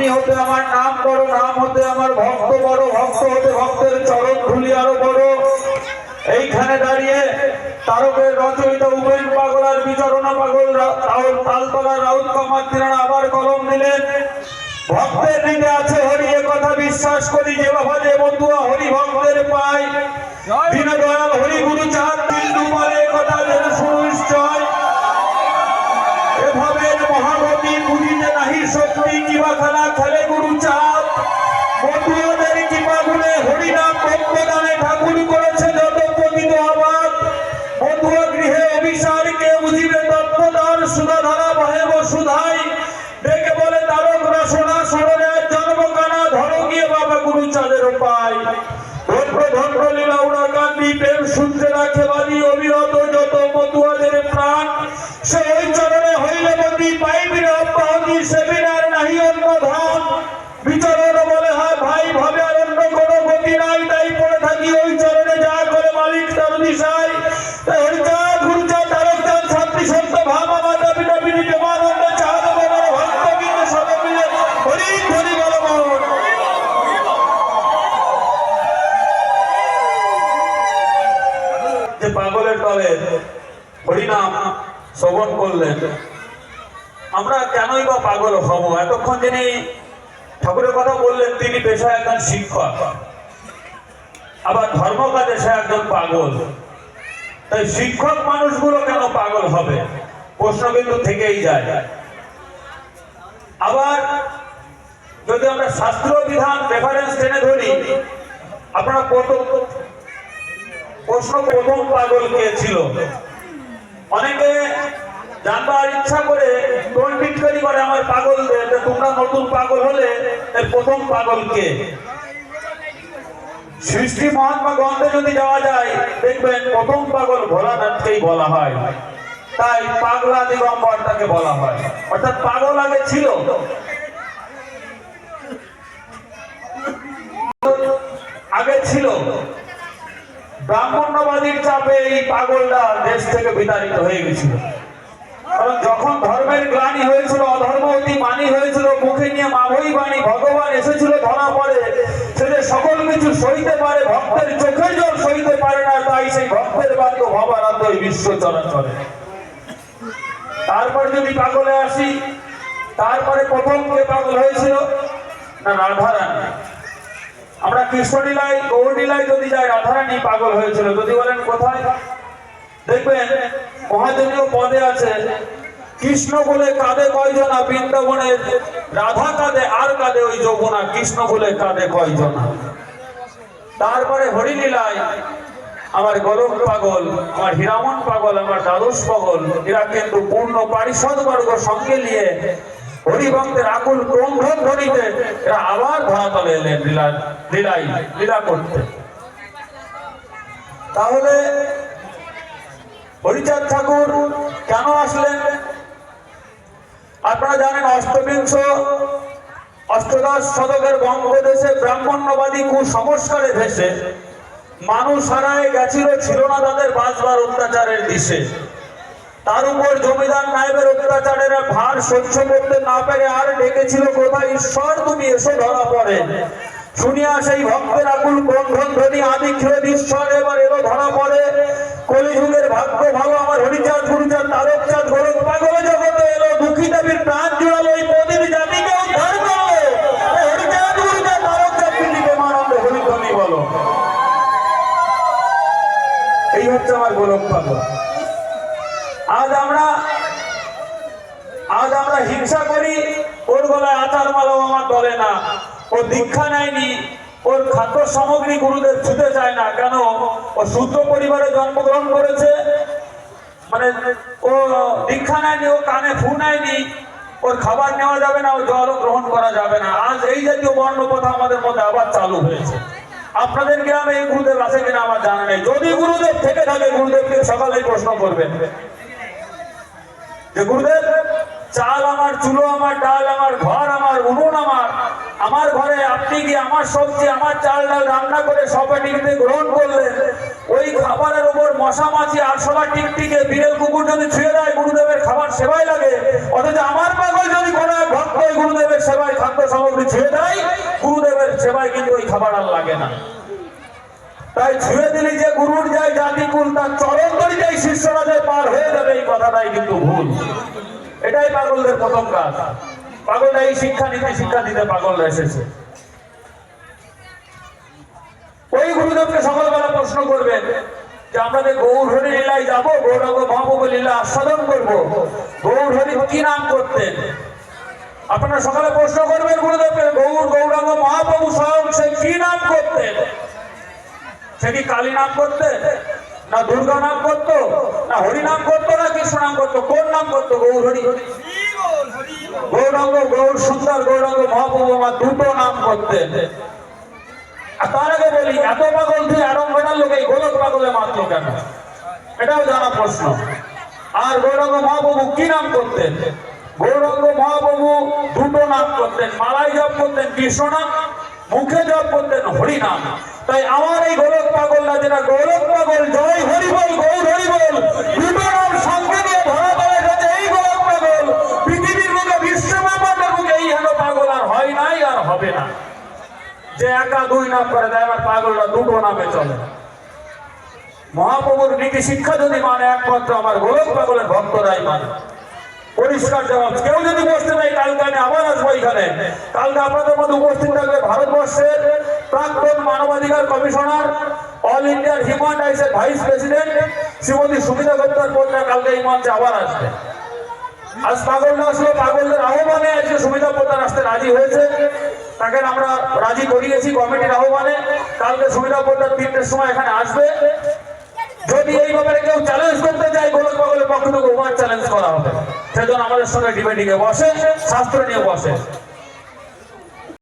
আমি হতে আমার নাম বড় নাম হতে আমার ভক্ত বড় ভক্ত হতে ভক্তের চরণ ধুলি আরও বড়। এইখানে দাঁড়িয়ে তারকের রচয়িতা উপেন পাগল আর বিচরণা পাগল রা- রাহুল তালতলা রাউত কামার তিনারা আবার কলম দিলেন। ভক্তের হৃদে আছে হরি এ কথা বিশ্বাস করি যে বাবা যে বন্ধুয়া হরি ভক্তের পাই দীনদয়াল হরি গুরু চাঁদ বিন্দু পরে কথা যেন সুনিশ্চয় এভাবে মহাগতি বুঝিতে নাহি শক্তি কিবা খেলা খেলে গুরু চাঁদ বন্ধুদের গুণে হরিনাম ঠাকুর করেছে যত গৃহে কে বুঝিবে সুধাধারা ডেকে বলে, তারক রসনা স্মরণে জন্ম কানা ধরো গিয়ে বাবা গুরু চাঁদের উপায়। ধন্য লীলা উড়া কান্দি প্রেম সূত্রে রাখে বাণী অবিরত, যত যে পাগলের দলে হরিনাম শ্রবণ করলেন, আমরা কেনই বা পাগল হব? এতক্ষণ যিনি ঠাকুরের কথা বললেন, তিনি পেশায় একজন শিক্ষক। আবার ধর্ম কাজে সে একজন পাগল। তাই শিক্ষক মানুষগুলো কেন পাগল হবে? প্রশ্ন কিন্তু থেকেই যায়। আবার যদি আমরা শাস্ত্র বিধান রেফারেন্স টেনে ধরি, আপনারা কত প্রশ্ন প্রথম পাগল কে ছিল অনেকে জানবার ইচ্ছা করে টোল করে আমার পাগলদের? যে তোমরা নতুন পাগল হলে এর প্রথম পাগল কে? সৃষ্টি মহাত্মা গ্রন্থে যদি যাওয়া যায়, দেখবেন প্রথম পাগল ভোলানাথকেই বলা হয়। তাই পাগলা দিগম্বর তাকে বলা হয়। অর্থাৎ পাগল আগে ছিল। আগে ছিল। ব্রাহ্মণ্যবাদীর চাপে এই পাগলটা দেশ থেকে বিতাড়িত হয়ে গেছিল। কারণ যখন ধর্মের গ্লানি হয়েছিল, অধর্ম অতি মানি হয়েছিল, মুখে নিয়ে মাভই বাণী ভগবান এসেছিল ধরা পড়ে, সে সকল কিছু সইতে পারে, ভক্তের চোখে জল সইতে পারে না, তাই সেই ভক্তের বাক্য এই বিশ্ব চরাচরে তারপর যদি পাগলে আসি, তারপরে প্রথম কে পাগল হয়েছিল, না রাধারানী? আমরা কৃষ্ণলীলায় গৌরলীলায় যদি যাই, রাধারানী পাগল হয়েছিল। যদি বলেন কোথায়? দেখবেন মহাজনীয় পদে আছে। কৃষ্ণ বলে কাঁদে কয়জনা? বৃন্দাবনের রাধা কাঁদে, আর কাঁদে ওই যমুনা। কৃষ্ণ বলে কাঁদে কয়জনা? তারপরে হরিলীলায়, আমার গরম পাগল, আমার হীরামন পাগল, আমার দ্বাদশ পাগল, এরা কিন্তু পূর্ণ পারিষদ বর্গ সঙ্গে নিয়ে হরিভক্তের আকুল ক্রমভ্রম ধ্বনিতে এরা আবার ধরাতলে এলেন লীলা, লীলাই, লীলা করতে তাহলে হরিচাঁদ ঠাকুর কেন আসলেন? আপনারা জানেন অষ্টবিংশ, অষ্টদশ শতকের বঙ্গদেশে ব্রাহ্মণ্যবাদী কুসংস্কারে ভেসে মানুষ হারায় গেছিল ছিল না তাদের বাঁচবার অত্যাচারের দিশে। তার উপর জমিদার নায়েবের অত্যাচারেরা ভার সহ্য করতে না পেরে আর ডেকেছিল কোথায়? ঈশ্বর, তুমি এসে, ধরা পড়ে। শুনিয়া সেই ভক্তের আকুল বন্ধন ধ্বনি আদি খেয়ে ঈশ্বর এবার এলো, ধরা পড়ে। কলিযুগের ভাগ্য ভালো, আমার হরিচাঁদ, গুরুচাঁদ তারক চাঁদ গোরখ পাগল জগতে এলো। দুঃখী দেবীর প্রাণ জুড়ালো আজ আমরা আজ আমরা হিংসা করি, ওর গলায় আচার মালাও আমার দলে না। ও দীক্ষা নেয়নি, ওর খাদ্য সামগ্রী গুরুদের ছুতে চায় না। কেন? ও সূত্র পরিবারে জন্মগ্রহণ করেছে। মানে ও দীক্ষা নেয়নি, ও কানে ফু নেয়নি। ওর খাবার নেওয়া যাবে না, ও জলও গ্রহণ করা যাবে না। আজ এই জাতীয় বর্ণ প্রথা আমাদের মধ্যে আবার চালু হয়েছে। আপনাদের গ্রামে এই গুরুদেব আছে কিনা আমার জানা নেই। যদি গুরুদেব থেকে থাকে, গুরুদেবকে সকালেই প্রশ্ন করবেন। যে গুরুদেব, চাল আমার, চুলো আমার, ডাল আমার, ঘর আমার, উনুন আমার আমার ঘরে আপনি কি আমার সবজি, আমার চাল ডাল রান্না করে সবাই সপাটিতে গ্রহণ করলেন। ওই খাবারের উপর মশা মাছি আরশোলা টিকটিকে বিড়েল কুকুর যদি ছুঁয়ে দেয়, গুরুদেবের খাবার সেবাই লাগে। অথচ আমার পাগল যদি কোনো ভক্ত গুরুদেবের সেবায় খাদ্য সামগ্রী ছুঁয়ে দেয়, গুরুদেবের সেবায় কিন্তু ওই খাবার আর লাগে না। তাই ছুঁয়ে দিলে যে গুরুর যায় জাতিকুল তার চরণ তরিকাই শিষ্যরা যে পার হয়ে যাবে, এই কথাটাই কিন্তু ভুল। এটাই পাগলদের প্রথম কাজ। পাগলরা এই শিক্ষা নিতে, শিক্ষা দিতে পাগলরা এসেছে। ওই গুরুদেবকে সকালবেলা প্রশ্ন করবেন যে, আমরা যে গৌরহরি লীলায় যাব, গৌরাঙ্গ মহাপ্রভু লীলা আস্বাদন করব গৌরহরি কি নাম করতেন? আপনারা সকালে প্রশ্ন করবেন গুরুদেবকে, গৌর, গৌরাঙ্গ মহাপ্রভু স্বয়ং সে কি নাম করতেন? সে কি কালী নাম করতে? না দুর্গা নাম করতো? না হরি নাম করতো? না কৃষ্ণ নাম করতো? কোন নাম করতো? গৌর হরি। গৌরাঙ্গ, গৌর সুন্দর, গৌরাঙ্গ মহাপ্রভু আমার দুটো নাম করতেন। তার আগে বলি, এত পাগল তুই আরম্ভটার লোক এই গোলক পাগলে মারলো কেন? এটাও জানা প্রশ্ন। আর গৌরাঙ্গ মহাপ্রভু কি নাম করতেন? গৌরাঙ্গ মহাপ্রভু দুটো নাম করতেন মালাই জপ করতেন, কৃষ্ণ নাম মুখে জপ করতেন হরি নাম। তাই আমার এই গোলক পাগল না যেটা গোলক পাগল, জয় হরি বল, গৌর হরি বল। দুটো এই গোলক পাগল। পৃথিবীর মুখে এই পাগল আর হয় নাই আর হবে না। যে একা দুই নাম করে দেয় আমার পাগলরা দুটো নামে চলে। মহাপ্রভুর নীতি শিক্ষা যদি মানে একমাত্র আমার গোলক পাগলের ভক্তরাই মানে। পরিষ্কার জবাব। কেউ যদি বসতে নাই, কালকে আমি আবার আসব এখানে। কালকে আপনাদের মধ্যে উপস্থিত থাকবে ভারতবর্ষের প্রাক্তন মানবাধিকার কমিশনার, অল ইন্ডিয়ার হিউম্যান রাইটস এর ভাইস প্রেসিডেন্ট, শ্রীমতী সুবিধা গুপ্তার কন্যা কালকে এই মঞ্চে আবার আসবে। আজ পাগল না আসলে পাগলদের আহ্বানে আজকে সুবিধা প্রদান আসতে রাজি হয়েছে। তাকে আমরা রাজি করিয়েছি, কমিটির আহ্বানে। কালকে সুবিধা প্রদান তিনটের সময় এখানে আসবে। যদি এই ব্যাপারে কেউ চ্যালেঞ্জ করতে যায় গোলক পাগলের পক্ষ থেকে চ্যালেঞ্জ করা হবে। সেজন্য আমাদের সঙ্গে ডিবেটিংয়ে বসে, শাস্ত্র নিয়ে বসে।